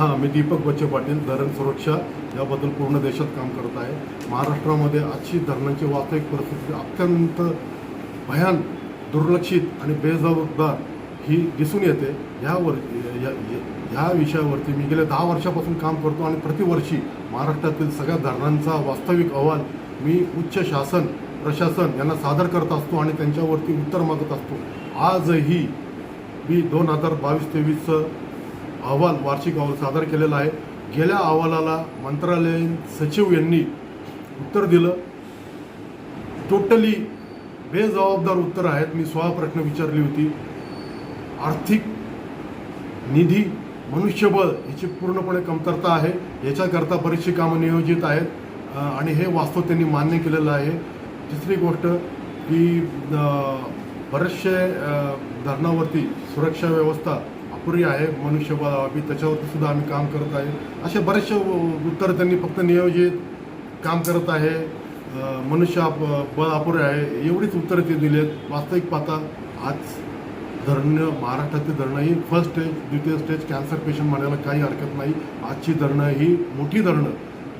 हां मी दीपक बच्चे पाटील धरण सुरक्षा याबद्दल पूर्ण देशात काम करत आहे. महाराष्ट्रामध्ये आजची धरणांची वास्तविक परिस्थिती अत्यंत भयान दुर्लक्षित आणि बेजबाबदार ही दिसून येते. ह्यावर या- या- ह्या विषयावरती मी गेल्या दहा वर्षापासून काम करतो आणि प्रतिवर्षी महाराष्ट्रातील सगळ्या धरणांचा वास्तविक अहवाल मी उच्च शासन प्रशासन यांना सादर करत असतो आणि त्यांच्यावरती उत्तर मागत असतो. आजही मी दोन हजार बावीस तेवीसचं अहवाल वार्षिक अहवाल सादर केलेला आहे. गेल्या अहवालाला मंत्रालयीन सचिव यांनी उत्तर दिलं. टोटली बेजबाबदार उत्तर आहेत. मी सोळा प्रश्न विचारली होती. आर्थिक निधी मनुष्यबळ याची पूर्णपणे कमतरता आहे. याच्याकरता बरीचशी कामं नियोजित आहेत. आणि हे वास्तव त्यांनी मान्य केलेलं आहे. तिसरी गोष्ट की बरेचसे धरणावरती सुरक्षा व्यवस्था अपुरी आहे मनुष्यबळाबाबी त्याच्यावरती सुद्धा आम्ही काम करत आहे. असे बरेचसे उत्तर त्यांनी फक्त नियोजित काम करत आहे. मनुष्य बळ अपुरे आहे. एवढीच उत्तरं ते दिलेत. वास्तविक पाहता आज धरणं महाराष्ट्राची धरणं ही फर्स्ट स्टेज द्वितीय स्टेज कॅन्सर पेशंट म्हणायला काही हरकत नाही. आजची धरणं ही मोठी धरणं.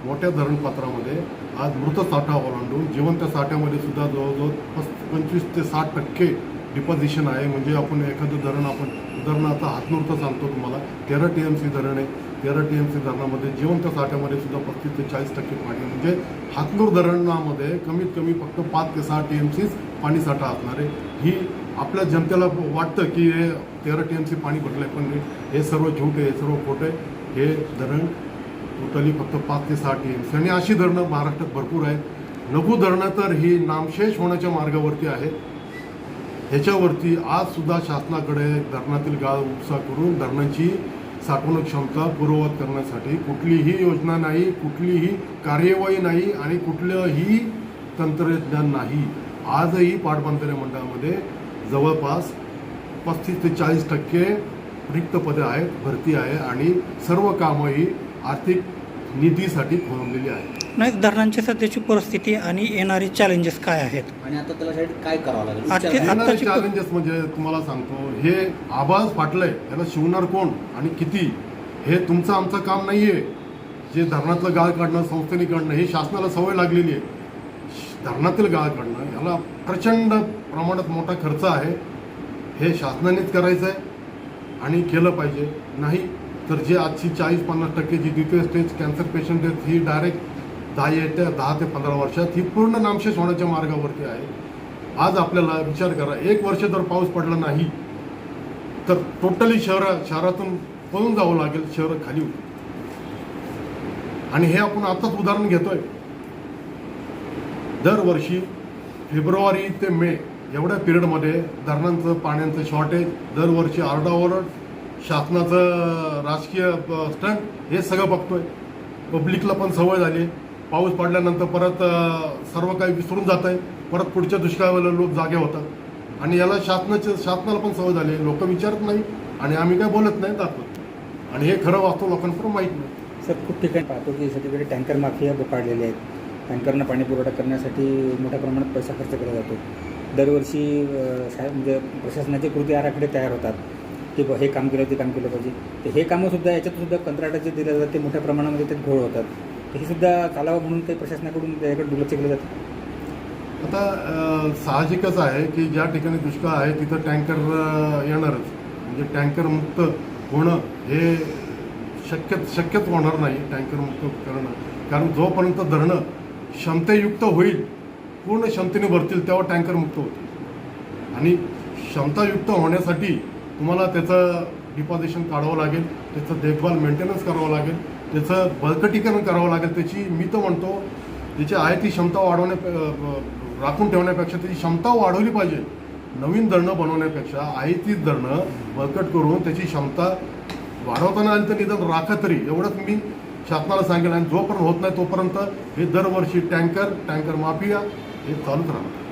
मोठ्या धरणपात्रामध्ये आज मृत साठा ओलांडून जिवंत साठ्यामध्ये सुद्धा जवळजवळ पस पंचवीस ते साठ टक्के डिपॉझिशन आहे. म्हणजे आपण एखादं धरण आपण उदाहरणार्थ हातनुरतं सांगतो तुम्हाला. तेरा टी एम सी धरण आहे. तेरा टी एम सी धरणामध्ये जिवंत साठ्यामध्ये सुद्धा पस्तीस ते चाळीस टक्के पाणी म्हणजे हातनूर धरणामध्ये कमीत कमी फक्त पाच ते सहा टी एम सीच पाणी साठा असणार आहे. ही आपल्या जनतेला वाटतं की हे तेरा टी एम सी पाणी भरलं आहे पण हे सर्व झूट आहे हे सर्व खोटं आहे. हे धरण टोटली फक्त पाच ते सहा टी एम सी आणि अशी धरणं महाराष्ट्रात भरपूर आहेत. लघु धरणं तर ही नामशेष होण्याच्या मार्गावरती आहेत. ह्याच्यावरती आजसुद्धा शासनाकडे धरणातील गाळ उपसा करून धरणांची साठवणूक क्षमता पूर्ववत करण्यासाठी कुठलीही योजना नाही कुठलीही कार्यवाही नाही आणि कुठलंही तंत्रज्ञान नाही. आजही पाटबंधारे मंडळामध्ये जवळपास पस्तीस ते चाळीस टक्के रिक्त पदे आहेत भरती आहे आणि सर्व कामं ही आर्थिक निधीसाठी खोळंबलेली आहेत. नाही धरणांची सध्याची परिस्थिती आणि येणारे चॅलेंजेस काय आहेत? आणि आता काय करावं लागेल? आजचे- विचार- येणारे आत्ताची- चॅलेंजेस म्हणजे तुम्हाला सांगतो हे आवाज फाटलंय त्याला शिवणार कोण आणि किती? हे तुमचं आमचं काम नाहीये. जे धरणातलं गाळ काढणं संस्थेने काढणं हे शासनाला सवय लागलेली आहे. धरणातील गाळ काढणं याला प्रचंड प्रमाणात मोठा खर्च आहे. हे शासनानेच करायचं आहे आणि केलं पाहिजे. नाही तर जे आजची चाळीस पन्नास टक्के जी द्वितीय स्टेज कॅन्सर पेशंट आहेत ही डायरेक्ट दहा येत्या दहा ते पंधरा वर्षात. ही पूर्ण नामशेष होण्याच्या मार्गावरती आहे. आज आपल्याला विचार करा एक वर्ष जर पाऊस पडला नाही तर टोटली शहरा शहरातून पळून जावं लागेल शहर खाली आणि हे आपण आताच उदाहरण घेतोय. दरवर्षी फेब्रुवारी ते मे एवढ्या पिरियडमध्ये धरणांचं पाण्याचं शॉर्टेज दरवर्षी आरडाओरड शासनाचं राजकीय स्टंट हे सगळं बघतोय. पब्लिकला पण सवय झाली. पाऊस पडल्यानंतर परत सर्व काही विसरून जात आहे परत पुढच्या दुष्काळाला लोक जागे होतात. आणि याला शासनाचे शासनाला पण सवय झाली लोक विचारत नाही आणि आम्ही काय बोलत नाही दाखवत. आणि हे खरं वास्तव लोकांकडून माहीत नाही. सर खूप ठिकाणी पाहतो की सगळीकडे टँकर माफिया बोकाडलेले आहेत. टँकरनं पाणी पुरवठा करण्यासाठी मोठ्या प्रमाणात पैसा खर्च केला जातो. दरवर्षी साहेब म्हणजे प्रशासनाचे कृती आराखडे तयार होतात. की हे काम केलं ते काम केलं पाहिजे. तर हे कामंसुद्धा याच्यातसुद्धा कंत्राटाचे दिले जातात. ते मोठ्या प्रमाणामध्ये ते घोळ होतात. हे सुद्धा चालावं म्हणून काही प्रशासनाकडून त्याच्याकडे दुर्लक्ष केलं जातं. आता अ, साहजिकच आहे की ज्या ठिकाणी दुष्काळ आहे तिथं टँकर अ, येणारच. म्हणजे टँकर मुक्त होणं हे शक्य शक्यच होणार नाही टँकर मुक्त करणं. कारण जोपर्यंत धरणं क्षमतेयुक्त होईल पूर्ण क्षमतेने भरतील तेव्हा टँकर मुक्त होतील. आणि क्षमतायुक्त होण्यासाठी तुम्हाला त्याचं डिपॉझिशन काढावं लागेल त्याचं देखभाल मेंटेनन्स करावं लागेल. त्याचं बळकटीकरण करावं लागेल त्याची मी तर म्हणतो त्याची आहे ती क्षमता वाढवण्या राखून ठेवण्यापेक्षा त्याची क्षमता वाढवली पाहिजे. नवीन धरणं बनवण्यापेक्षा आहे तीच धरणं बळकट करून त्याची क्षमता वाढवताना आली तर निदान राखा तरी. एवढंच मी शासनाला सांगेल आणि जोपर्यंत होत नाही तोपर्यंत हे दरवर्षी टँकर टँकर माफिया हे चालूच राहणार.